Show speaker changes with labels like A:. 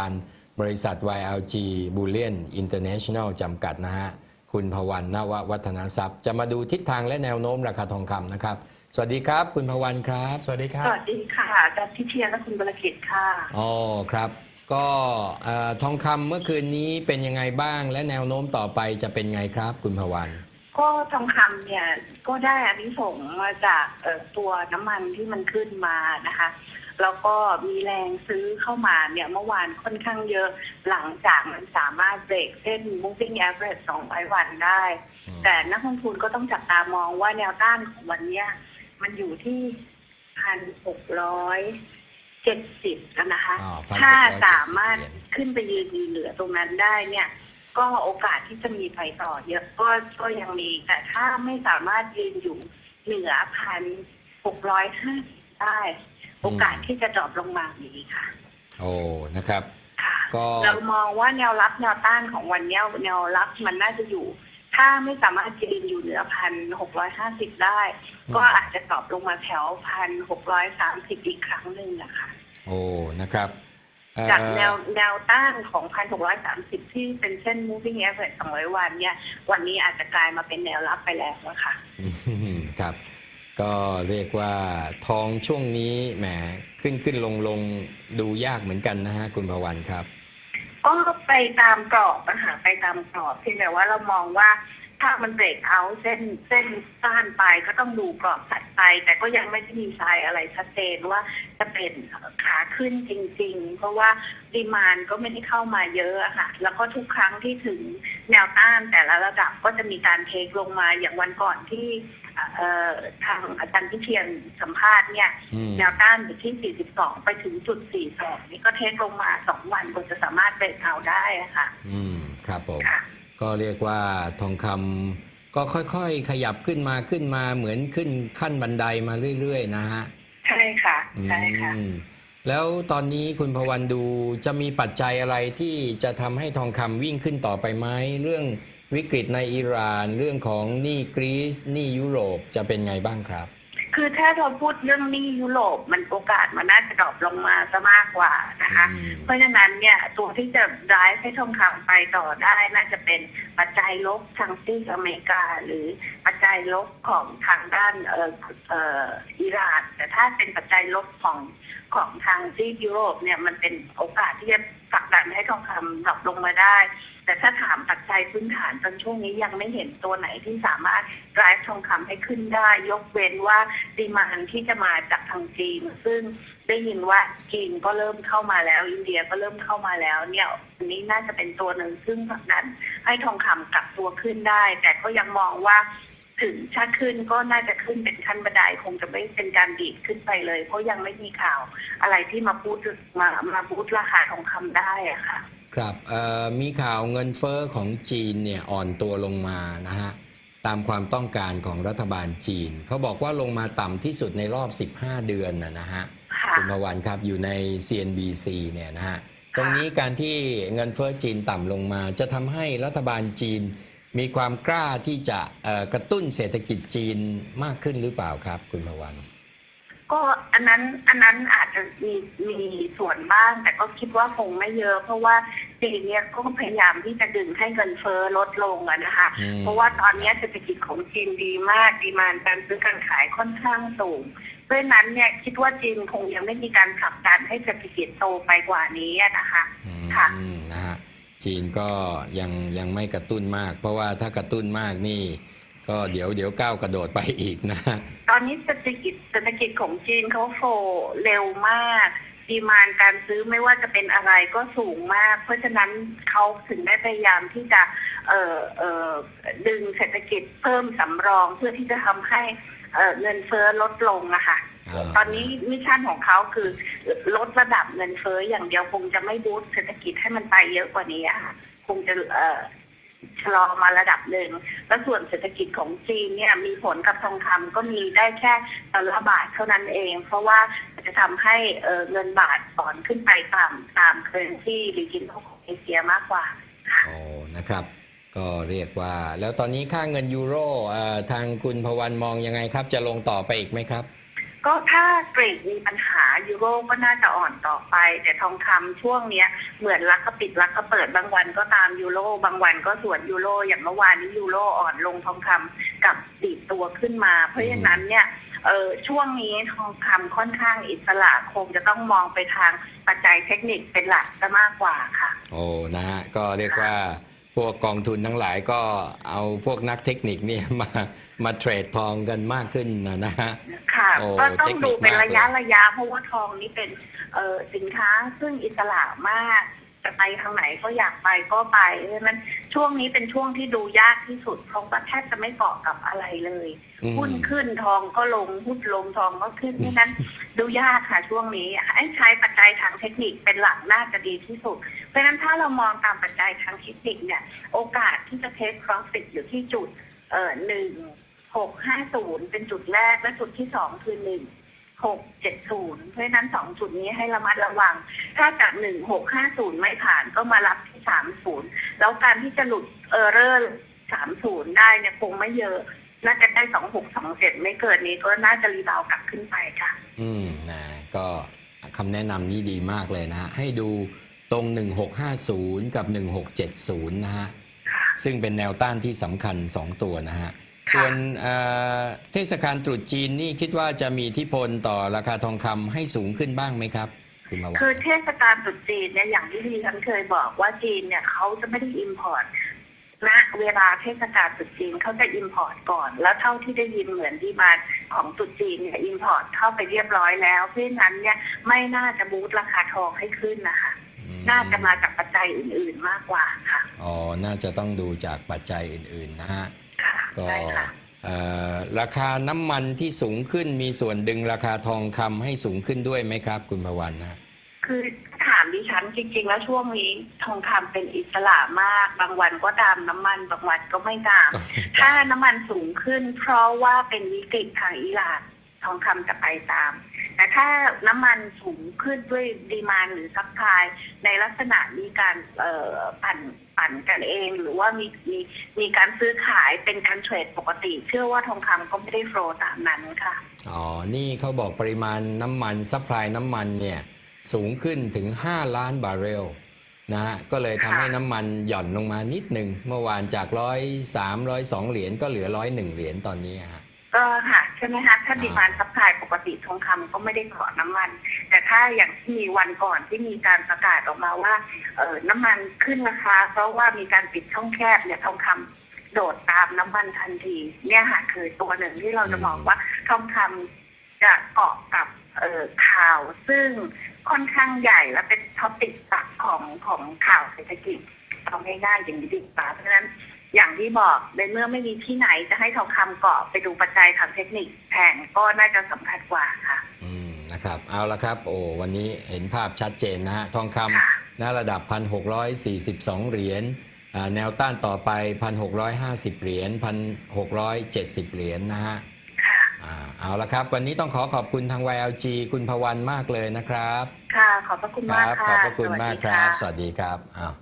A: านบริษัท YLG Bullion International จำกัดนะฮะ คุณพวันนววัฒนทรัพย์ จะมาดูทิศทางและแนวโน้มราคาทองคำนะครับ สวัสดีครับ คุณพวันครับ
B: สวัสดีครั
C: ส
B: บ
C: วัสดีค่ะอาจารย์พิเทียนและคุณบรกิตค่ะ
A: อ๋อครับ ก็เอ่อทองคำเมื่อคืนนี้เป็นยังไงบ้าง และแนวโน้มต่อไปจะเป็นไงครับ คุณพวัน
C: ก็ทองคำเนี่ยก็ได้อานิสงส์มาจากเอ่อตัวน้ำมันที่มันขึ้นมานะคะ แล้วก็มีแรงซื้อเข้ามาเนี่ยเมื่อวานค่อนข้างเยอะหลังจากมันสามารถเบรกเส้น moving average 200 วันได้
A: อืม
C: แต่นักลงทุนก็ต้องจับตามองว่าแนวต้านของวันเนี้ยมันอยู่ที่พันหกร้อยเจ็ดสิบนะคะ
A: อ๋อ1,670
C: ถ้าสามารถ
A: เหรียญ
C: ขึ้นไปยืนอยู่เหนือตรงนั้นได้เนี่ย ก็โอกาสที่จะมีไปต่อเยอะก็ก็ยังมี แต่ถ้าไม่สามารถยืนอยู่เหนือพันหกร้อยห้าได้ โอกาสที่จะดรอปลงมามีค่ะ
A: โอ้นะครับ
C: ค่ะ
A: ก็
C: เรามองว่าแนวรับแนวต้านของวันเนี้ยแนวรับมันน่าจะอยู่ ถ้าไม่สามารถยืนอยู่เหนือพันหกร้อยห้าสิบได้ ก็อาจจะตอบลงมาแถวพันหกร้อยสามสิบอีกครั้งหนึ่งนะคะ
A: โอ้นะครับเอ่อ
C: จากแนวแนวต้านของพันหกร้อยสามสิบที่เป็นเส้น moving average สองร้อยวันเนี่ย วันนี้อาจจะกลายมาเป็นแนวรับไปแล้วนะคะ
A: อืมครับ ก็เรียกว่าทองช่วงนี้แหมขึ้นขึ้นลงลงดูยากเหมือนกันนะฮะคุณพวันครับ
C: ก็ไปตามกรอบนะคะไปตามกรอบเพียงแต่ว่าเรามองว่า ถ้ามันเบรกเอาเส้นเส้นต้านไปก็ต้องดูกรอบถัดไป แต่ก็ยังไม่ได้มีทรายอะไรชัดเจนว่าจะเป็นขาขึ้นจริง ๆ เพราะว่าดีมานก็ไม่ได้เข้ามาเยอะอะค่ะ แล้วก็ทุกครั้งที่ถึงแนวต้านแต่ละระดับก็จะมีการเทคลงมาอย่างวันก่อนที่เอ่อทางอาจารย์พิเทียนสัมภาษณ์เนี่ย
A: อืม
C: แนวต้านอยู่ที่ 42 ไปถึงจุด 42 นี่ก็เทคลงมา 2 วันก็จะสามารถเบรกเอาได้อะค่ะ
A: อืม ครับผม
C: ค่ะ
A: ก็เรียกว่าทองคำก็ค่อยๆ ขยับขึ้นมาขึ้นมาเหมือนขึ้นขั้นบันไดมาเรื่อยๆ นะฮะ
C: ใช่ค่ะ ใช่ค่ะ
A: อืมแล้วตอนนี้คุณพวันดูจะมีปัจจัยอะไรที่จะทำให้ทองคำวิ่งขึ้นต่อไปไหมเรื่องวิกฤตในอิหร่าน เรื่องของหนี้กรีซหนี้ยุโรปจะเป็นไงบ้างครับ
C: คือถ้าเราพูดเรื่องหนี้ยุโรปมันโอกาสมันน่าจะดรอปลงมาซะมากกว่านะคะ
A: อืม
C: เพราะฉะนั้นเนี่ยตัวที่จะร้ายให้ทองคำไปต่อได้น่าจะเป็นปัจจัยลบทางซีกอเมริกา หรือปัจจัยลบของทางด้านเอ่อเอ่ออิหร่านแต่ถ้าเป็นปัจจัยลบของ ของทางซีกยุโรปเนี่ยมันเป็นโอกาสที่จะผลักดันให้ทองคำดรอปลงมาได้ แต่ถ้าถามปัจจัยพื้นฐานตอนช่วงนี้ยังไม่เห็นตัวไหนที่สามารถ drive ทองคำให้ขึ้นได้ ยกเว้นว่าดีมานที่จะมาจากทางจีน ซึ่งได้ยินว่าจีนก็เริ่มเข้ามาแล้ว อินเดียก็เริ่มเข้ามาแล้วเนี่ยอันนี้น่าจะเป็นตัวหนึ่งซึ่งผลักดันให้ทองคำกลับตัวขึ้นได้ แต่ก็ยังมองว่า ถึงถ้าขึ้นก็น่าจะขึ้นเป็นขั้นบันไดคงจะไม่เป็นการดีดขึ้นไปเลย เพราะยังไม่มีข่าวอะไรที่มาพูดมามาพูดราคาทองคำได้อะค่ะ
A: ครับเอ่อมีข่าวเงินเฟอ้อของจีนเนี่ยอ่อนตัวลงมานะฮะตามความต้องการของรัฐบาลจีน เขาบอกว่าลงมาต่ำที่สุดในรอบ 15 เดือนนะนะฮะ
C: ค่ะ
A: คุณพวันครับอยู่ใน CNBC เนี่ยนะฮะตรงนี้การที่เงินเฟอ้อจีนต่ำลงมา จะทำให้รัฐบาลจีน มีความกล้าที่จะเอ่อกระตุ้นเศรษฐกิจจีนมากขึ้นหรือเปล่าครับ คุณพวัน
C: ก็อันนั้นอันนั้นอาจจะมีมีส่วนบ้าง แต่ก็คิดว่าคงไม่เยอะ เพราะว่าจีนเนี่ยก็พยายามที่จะดึงให้เงินเฟ้อลดลงอะนะคะ
A: อืม
C: เพราะว่าตอนนี้เศรษฐกิจของจีนดีมากดีมานการซื้อการขายค่อนข้างสูงเพราะฉะนั้นเนี่ยคิดว่าจีนคงยังไม่มีการผลักดันให้เศรษฐกิจโตไปกว่านี้อะนะคะ
A: อืม
C: ค่ะ
A: นะฮะ จีนก็ยังยังไม่กระตุ้นมาก เพราะว่าถ้ากระตุ้นมากนี่ ก็เดี๋ยวเดี๋ยวก้าวกระโดดไปอีกนะ
C: ตอนนี้เศรษฐกิจเศรษฐกิจของจีนเขาโฟเร็วมากดีมานการซื้อไม่ว่าจะเป็นอะไรก็สูงมาก เพราะฉะนั้นเขาถึงได้พยายามที่จะเอ่อเอ่อดึงเศรษฐกิจเพิ่มสำรองเพื่อที่จะทำให้ เอ่อเงินเฟ้อลดลงนะคะ
A: อ่า
C: ตอนนี้มิชชั่นของเขาคือลดระดับเงินเฟ้ออย่างเดียวคงจะไม่บูสต์เศรษฐกิจให้มันไปเยอะกว่านี้อะค่ะคงจะเอ่อชะลอมาระดับหนึ่งแล้วส่วนเศรษฐกิจของจีนเนี่ยมีผลกับทองคำก็มีได้แค่ดอลลาร์บาทเท่านั้นเอง เพราะว่าจะทำให้เอ่อเงินบาทอ่อนขึ้นไปตามตามเคอร์เรนซีหรือกินของเอเชียมากกว่า
A: โอ้นะครับ ก็เรียกว่า แล้วตอนนี้ค่าเงินยูโรเอ่อทางคุณพวันมองยังไงครับ จะลงต่อไปอีกไหมครับ
C: ก็ถ้ากรีกมีปัญหายูโรก็น่าจะอ่อนต่อไป แต่ทองคำช่วงเนี้ยเหมือนรักก็ปิดรักก็เปิดบางวันก็ตามยูโรบางวันก็สวนยูโรอย่างเมื่อวานนี้ยูโรอ่อนลงทองคำกับตีดตัวขึ้นมา เพราะฉะนั้นเนี่ยเออช่วงนี้ทองคำค่อนข้างอิสระคงจะต้องมองไปทางปัจจัยเทคนิคเป็นหลักจะมากกว่าค่ะ
A: โอ้นะฮะก็เรียกว่าพ วกกองทุนทั้งหลายก็เอาพวกนักเทคนิคเนี่ยมามาเทรดทองกันมากขึ้นนะนะฮะ
C: ค่ะ
A: โอ้
C: ก็ต้อ
A: เท
C: ง
A: คนิค
C: ดูเป็น
A: มาก
C: ระยะ
A: เลย
C: ระยะเพราะว่าทองนี่เป็นเออสินค้าซึ่งอิสระมาก จะไปทางไหนก็อยากไปก็ไปเพราะฉะนั้นช่วงนี้เป็นช่วงที่ดูยากที่สุดเพราะว่าแทบจะไม่เกาะกับอะไรเลย
A: อืม
C: หุ้นขึ้นทองก็ลงหุ้นลงทองก็ขึ้นเพราะฉะนั้น ดูยากค่ะช่วงนี้ให้ใช้ปัจจัยทางเทคนิคเป็นหลักน่าจะดีที่สุด เพราะฉะนั้นถ้าเรามองตามปัจจัยทางเทคนิคเนี่ย โอกาสที่จะเทค profit อยู่ที่จุดเอ่อหนึ่งหกห้าศูนย์เป็นจุดแรกและจุดที่สองคือหนึ่ง หกเจ็ดศูนย์เพราะฉะนั้นสองจุดนี้ให้ระมัดระวัง ถ้าจากหนึ่งหกห้าศูนย์ไม่ผ่านก็มารับที่สามศูนย์แล้วการที่จะหลุดเออร์เรอร์สามศูนย์ได้เนี่ยคงไม่เยอะน่าจะได้สองหกสองเจ็ดไม่เกินนี้ก็น่าจะรีบาวกลับขึ้นไปค่ะ
A: อืมนะก็คำแนะนำนี้ดีมากเลยนะฮะให้ดูตรง 1650 กับ 1670 นะฮะ ซึ่งเป็นแนวต้านที่สำคัญ 2 ตัวนะฮะ
C: ค่ะ
A: ส่วนเอ่อเทศกาลตรุษจีนนี่คิดว่าจะมีอิทธิพลต่อราคาทองคำให้สูงขึ้นบ้างไหมครับคุณมาวัน
C: คือเทศกาลตรุษจีนเนี่ยอย่างที่ดิฉันเคยบอกว่าจีนเนี่ยเขาจะไม่ได้อิมพอร์ตณเวลาเทศกาลตรุษจีนเขาจะอิมพอร์ตก่อน แล้วเท่าที่ได้ยินเหมือนดีมาของตรุษจีนเนี่ยอิมพอร์ตเข้าไปเรียบร้อยแล้ว เพราะฉะนั้นเนี่ยไม่น่าจะบูตราคาทองให้ขึ้นนะคะ
A: อืม
C: น่าจะมาจากปัจจัยอื่น ๆมากกว่าค่ะ
A: อ๋อ น่าจะต้องดูจากปัจจัยอื่น ๆ นะฮะ
C: ค่ะ
A: ก็
C: ใช่ค่ะ
A: เอ่อราคาน้ำมันที่สูงขึ้นมีส่วนดึงราคาทองคำให้สูงขึ้นด้วยไหมครับ คุณพวันนะ
C: คือถามดิฉันจริง ๆ แล้วช่วงนี้ทองคำเป็นอิสระมาก บางวันก็ตามน้ำมัน บางวันก็ไม่ตาม ถ้าน้ำมันสูงขึ้น เพราะว่าเป็นวิกฤตทางอิหร่านทองคำจะไปตาม แต่ถ้าน้ำมันสูงขึ้นด้วยดีมานหรือซัพพลายในลักษณะมีการเอ่อปั่น ปั่นกันเอง หรือว่ามีมีมีการซื้อขายเป็นการเทรดปกติ เชื่อว่าทองคำก็ไม่ได้โฟลว์ตามนั้นค่ะ
A: อ๋อ นี่เขาบอกปริมาณน้ำมันซัพพลายน้ำมันเนี่ยสูงขึ้นถึง 5 ล้านบาร์เรลนะฮะก็เลยทำให้
C: ค่ะ
A: น้ำมันหย่อนลงมานิดหนึ่ง เมื่อวานจากร้อยสามร้อยสองเหรียญก็เหลือร้อยหนึ่งเหรียญตอนนี้ฮะ
C: ก็ค่ะใช่ไหมคะถ้าดีมานซัพพลายปกติทองคำก็ไม่ได้เกาะน้ำมัน แต่ถ้าอย่างที่มีวันก่อนที่มีการประกาศออกมาว่า เออน้ำมันขึ้นราคาเพราะว่ามีการปิดช่องแคบเนี่ยทองคำโดดตามน้ำมันทันที เนี่ยค่ะคือตัวหนึ่งที่เราจะมองว่าทองคำจะเกาะกับเออข่าว ซึ่งค่อนข้างใหญ่และเป็นท็อปิกหลักของของข่าวเศรษฐกิจเอาง่ายๆอย่างนี้ดีกว่าเพราะฉะนั้น อย่างที่บอกในเมื่อไม่มีที่ไหนจะให้ทองคำเกาะไปดูปัจจัยทางเทคนิคแทนก็น่าจะสำคัญกว่าค่ะ
A: อืมนะครับเอาละครับ โอ้วันนี้เห็นภาพชัดเจนนะฮะทองค
C: ค่ะำ
A: ณระดับ 1,642 เหรียญอ่าแนวต้านต่อไป 1,650 เหรียญ1,670 เหรียญนะฮะ
C: ค่ะ
A: อ่าเอาละครับ วันนี้ต้องขอขอบคุณทาง YLG คุณพวันมากเลยนะครับ
C: ค่ะ ขอบพระคุณ
A: ค
C: มาก
A: รั
C: ค่ะ
A: ขอบพระคุณมาก
C: สวัสดี
A: ครับ
C: ค่ะ
A: สวัสดีครับอ้าว